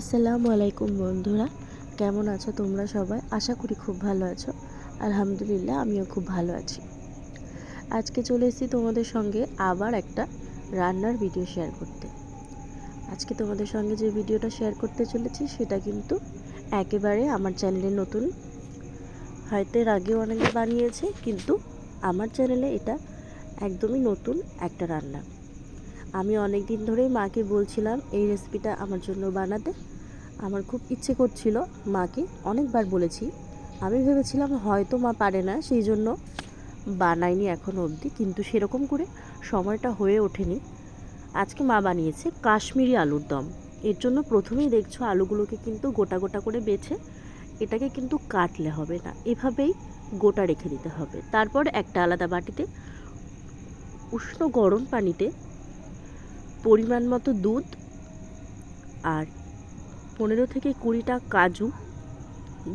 আসসালামু আলাইকুম বন্ধুরা, কেমন আছো তোমরা সবাই? আশা করি খুব ভালো আছো। আলহামদুলিল্লাহ, আমিও খুব ভালো আছি। আজকে চলে এসেছি তোমাদের সঙ্গে আবার একটা রান্নার ভিডিও শেয়ার করতে। আজকে তোমাদের সঙ্গে যে ভিডিওটা শেয়ার করতে চলেছি, সেটা কিন্তু একেবারে আমার চ্যানেলে নতুন। হয়তো এর আগেও অনেকে বানিয়েছে, কিন্তু আমার চ্যানেলে এটা একদমই নতুন একটা রান্না। আমি অনেক দিন ধরেই মাকে বলছিলাম, এই রেসিপিটা আমার জন্য বানাতে। আমার খুব ইচ্ছে করছিল মাকে অনেকবার বলেছি। আমি ভেবেছিলাম হয়তো মা পারে না, সেই জন্য বানাইনি এখনও অবধি, কিন্তু সেরকম করে সময়টা হয়ে ওঠেনি। আজকে মা বানিয়েছে কাশ্মীরি আলুর দম। এর জন্য প্রথমেই দেখছ আলুগুলোকে কিন্তু গোটা গোটা করে বেছে এটাকে কিন্তু কাটলে হবে না। এভাবেই গোটা রেখে দিতে হবে। তারপর একটা আলাদা বাটিতে উষ্ণ গরম পানিতে পরিমাণ মতো দুধ আর পনেরো থেকে কুড়িটা কাজু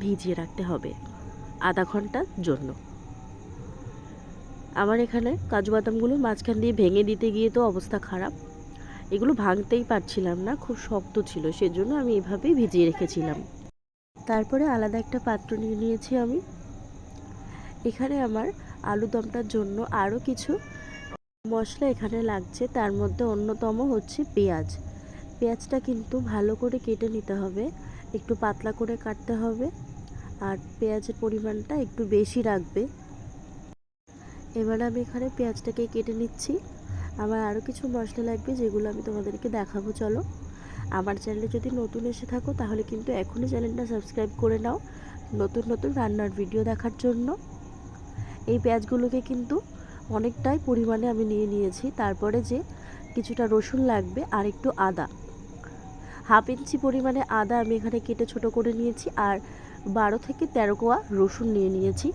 ভিজিয়ে রাখতে হবে আধা ঘণ্টার জন্য। আমার এখানে কাজু বাদামগুলো মাঝখান দিয়ে ভেঙে দিতে গিয়ে তো অবস্থা খারাপ। এগুলো ভাঙতেই পারছিলাম না, খুব শক্ত ছিল, সেজন্য আমি এভাবেই ভিজিয়ে রেখেছিলাম। তারপরে আলাদা একটা পাত্র নিয়ে নিয়েছি আমি। এখানে আমার আলু দমটার জন্য আরও কিছু মশলা এখানে লাগছে, তার মধ্যে অন্যতম হচ্ছে পেঁয়াজ। পেঁয়াজটা কিন্তু ভালো করে কেটে নিতে হবে, একটু পাতলা করে কাটতে হবে, আর পেঁয়াজের পরিমাণটা একটু বেশি রাখবে। এবার আমি এখানে পেঁয়াজটাকে কেটে নিচ্ছি। আমার আরও কিছু মশলা লাগবে যেগুলো আমি তোমাদেরকে দেখাবো, চলো। আমার চ্যানেলে যদি নতুন এসে থাকো, তাহলে কিন্তু এখনই চ্যানেলটা সাবস্ক্রাইব করে নাও নতুন নতুন রান্নার ভিডিও দেখার জন্য। এই পেঁয়াজগুলোকে কিন্তু অনেকটাই পরিমাণে আমি নিয়ে নিয়েছি। তারপরে যে কিছুটা রসুন লাগবে আর একটু আদা। হাফ ইঞ্চি পরিমাণে আদা আমি এখানে কেটে ছোট করে নিয়েছি আর বারো থেকে তেরো কোয়া রসুন নিয়ে নিয়েছি।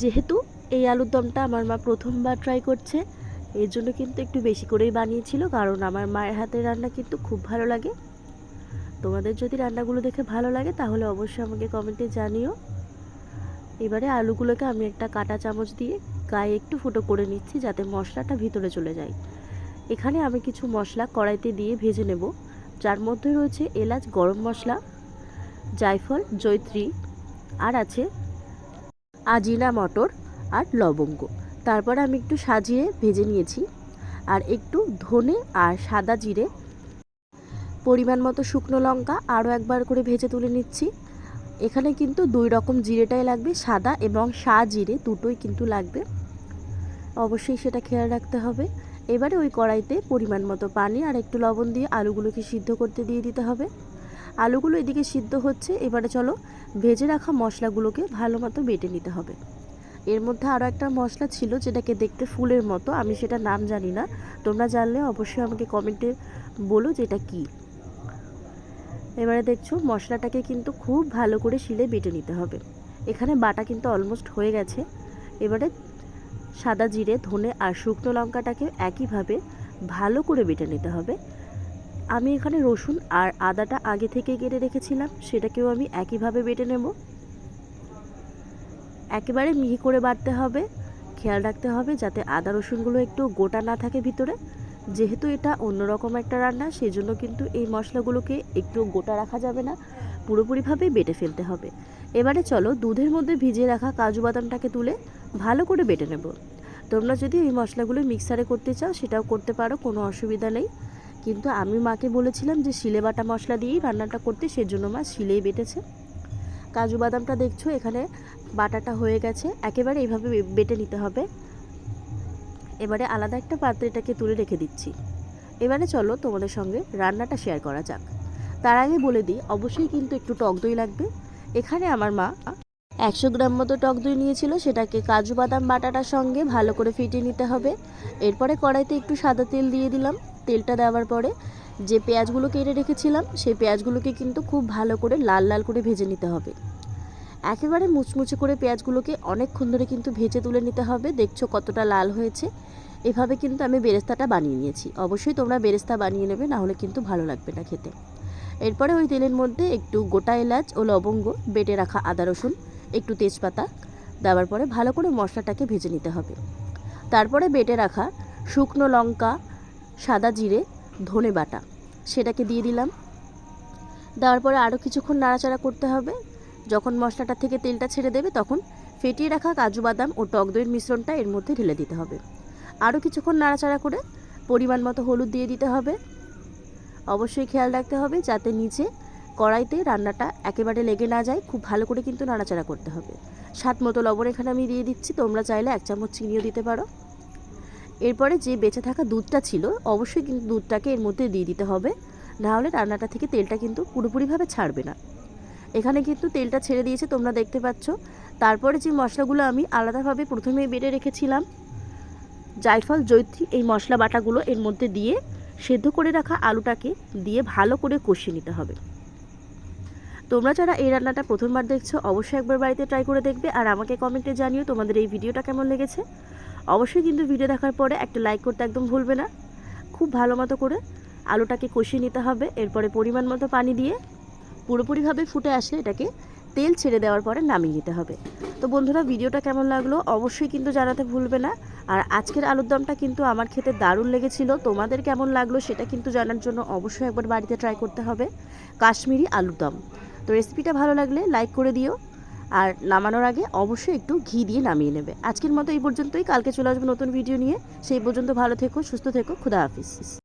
যেহেতু এই আলুর দমটা আমার মা প্রথমবার ট্রাই করছে, এর জন্য কিন্তু একটু বেশি করেই বানিয়েছিল, কারণ আমার মায়ের হাতের রান্না কিন্তু খুব ভালো লাগে। তোমাদের যদি রান্নাগুলো দেখে ভালো লাগে, তাহলে অবশ্যই আমাকে কমেন্টে জানিও। এবারে আলুগুলোকে আমি একটা কাটা চামচ দিয়ে গায়ে একটু ফুটো করে নিচ্ছি যাতে মশলাটা ভিতরে চলে যায়। এখানে আমি কিছু মশলা কড়াইতে দিয়ে ভেজে নেব। যার মধ্যে রয়েছে এলাচ, গরম মশলা, জায়ফল জৈত্রী আর আছে আজিনা মটর আর লবঙ্গ। তারপর আমি একটু সাজিয়ে ভেজে নিয়েছি। আর একটু ধনে আর সাদা জিরে, পরিমাণ মতো শুকনো লঙ্কা আরও একবার করে ভেজে তুলে নিচ্ছি। এখানে কিন্তু দুই রকম জিরেটাই লাগবে, সাদা এবং সা জিরে দুটোই কিন্তু লাগবে। অবশ্যই সেটা খেয়াল রাখতে হবে। এবারে ওই কড়াইতে পরিমাণ মতো পানি আর একটু লবণ দিয়ে আলুগুলোকে সিদ্ধ করতে দিয়ে দিতে হবে। আলুগুলো এদিকে সিদ্ধ হচ্ছে, এবারে চলো ভেজে রাখা মশলাগুলোকে ভালো মতো বেটে নিতে হবে। এর মধ্যে আরও একটা মশলা ছিল যেটাকে দেখতে ফুলের মতো, আমি সেটা নাম জানি না। তোমরা জানলে অবশ্যই আমাকে কমেন্টে বলো যে এটা কী। এবারে দেখছ, মশলাটাকে কিন্তু খুব ভালো করে শিলে বেটে নিতে হবে। এখানে বাটা কিন্তু অলমোস্ট হয়ে গেছে। এবারে সাদা জিরে, ধনে আর শুকনো লঙ্কাটাকে একইভাবে ভালো করে বেটে নিতে হবে। আমি এখানে রসুন আর আদাটা আগে থেকে কেটে রেখেছিলাম, সেটাকেও আমি একইভাবে বেটে নেব। একেবারে মিহি করে বাটতে হবে। খেয়াল রাখতে হবে যাতে আদা রসুনগুলো একটু গোটা না থাকে ভিতরে। যেহেতু এটা অন্যরকম একটা রান্না সেই জন্য কিন্তু এই মশলাগুলোকে একটু গোটা রাখা যাবে না পুরোপুরিভাবেই বেটে ফেলতে হবে। এবারে চলো দুধের মধ্যে ভিজিয়ে রাখা কাজু বাদামটাকে তুলে ভালো করে বেটে নেব। তোমরা যদি এই মশলাগুলো মিক্সারে করতে চাও, সেটাও করতে পারো, কোনো অসুবিধা নেই। কিন্তু আমি মাকে বলেছিলাম যে শিলে বাটা মশলা দিয়েই রান্নাটা করতে, সেজন্য মা শিলেই বেটেছে। কাজু বাদামটা দেখছ, এখানে বাটাটা হয়ে গেছে। একেবারে এইভাবে বেটে নিতে হবে। এবারে আলাদা একটা পাত্রে এটাকে তুলে রেখে দিচ্ছি। এবারে চলো তোমাদের সঙ্গে রান্নাটা শেয়ার করা যাক। তার আগে বলে দিই, অবশ্যই কিন্তু একটু টক দই লাগবে। এখানে আমার মা একশো গ্রাম মতো টক দই নিয়েছিল, সেটাকে কাজু বাদাম বাটাটার সঙ্গে ভালো করে ফিটিয়ে নিতে হবে। এরপরে কড়াইতে একটু সাদা তেল দিয়ে দিলাম। তেলটা দেওয়ার পরে যে পেঁয়াজগুলো কেটে রেখেছিলাম, সেই পেঁয়াজগুলোকে কিন্তু খুব ভালো করে লাল লাল করে ভেজে নিতে হবে। একেবারে মুচমুচে করে পেঁয়াজগুলোকে অনেকক্ষণ ধরে কিন্তু ভেজে তুলে নিতে হবে। দেখছ কতটা লাল হয়েছে। এভাবে কিন্তু আমি বেরেস্তাটা বানিয়ে নিয়েছি। অবশ্যই তোমরা বেরেস্তা বানিয়ে নেবে, না হলে কিন্তু ভালো লাগবে না খেতে। এরপরে ওই তেলের মধ্যে একটু গোটা এলাচ ও লবঙ্গ, বেটে রাখা আদা রসুন, একটু তেজপাতা, দেওয়ার পরে ভালো করে মশলাটাকে ভেজে নিতে হবে। তারপরে বেটে রাখা শুকনো লঙ্কা, সাদা জিরে, ধনে বাটা, সেটাকে দিয়ে দিলাম। দেওয়ার পরে আরও কিছুক্ষণ নাড়াচাড়া করতে হবে। যখন মশলাটা থেকে তেলটা ছেড়ে দেবে, তখন ফেটিয়ে রাখা কাজু বাদাম ও টক দইয়ের মিশ্রণটা এর মধ্যে ঢেলে দিতে হবে। আরও কিছুক্ষণ নাড়াচাড়া করে পরিমাণ মতো হলুদ দিয়ে দিতে হবে। অবশ্যই খেয়াল রাখতে হবে যাতে নিচে কড়াইতে রান্নাটা একেবারে লেগে না যায়। খুব ভালো করে কিন্তু নাড়াচাড়া করতে হবে। স্বাদ মতো লবণ এখানে আমি দিয়ে দিচ্ছি। তোমরা চাইলে এক চামচ চিনিও দিতে পারো। এরপরে যে বেঁচে থাকা দুধটা ছিল, অবশ্যই কিন্তু দুধটাকে এর মধ্যে দিয়ে দিতে হবে। নাহলে রান্নাটা থেকে তেলটা কিন্তু পুরোপুরিভাবে ছাড়বে না। এখানে কিন্তু তেলটা ছেড়ে দিয়েছে, তোমরা দেখতে পাচ্ছ। তারপরে যে মশলাগুলো আমি আলাদাভাবে প্রথমেই বেটে রেখেছিলাম, জায়ফল জৈত্রী এই মশলা বাটাগুলো এর মধ্যে দিয়ে সেদ্ধ করে রাখা আলুটাকে দিয়ে ভালো করে কষিয়ে নিতে হবে। তোমরা যারা এই রান্নাটা প্রথমবার দেখছ, অবশ্যই একবার বাড়িতে ট্রাই করে দেখবে আর আমাকে কমেন্টে জানিও তোমাদের এই ভিডিওটা কেমন লেগেছে। অবশ্যই কিন্তু ভিডিও দেখার পরে একটা লাইক করতে একদম ভুলবে না। খুব ভালো মতো করে আলুটাকে কষিয়ে নিতে হবে, এরপরে পরিমাণ মতো পানি দিয়ে পুরোপুরিভাবে ফুটে আসলে এটাকে তেল ছেড়ে দেওয়ার পরে নামিয়ে নিতে হবে। তো বন্ধুরা, ভিডিওটা কেমন লাগল অবশ্যই কিন্তু জানাতে ভুলবে না। আর আজকের আলুর দমটা কিন্তু আমার খেতে দারুণ লেগেছিল। তোমাদের কেমন লাগল সেটা কিন্তু জানার জন্য অবশ্যই একবার বাড়িতে ট্রাই করতে হবে। কাশ্মীরি আলুর দম। তো রেসিপিটা ভালো লাগলে লাইক করে দিও। আর নামানোর আগে অবশ্যই একটু ঘি দিয়ে নামিয়ে নেবে। আজকের মতো এই পর্যন্তই। কালকে চলে আসব নতুন ভিডিও নিয়ে। সেই পর্যন্ত ভালো থেকো, সুস্থ থেকো। খুদা হাফিজ।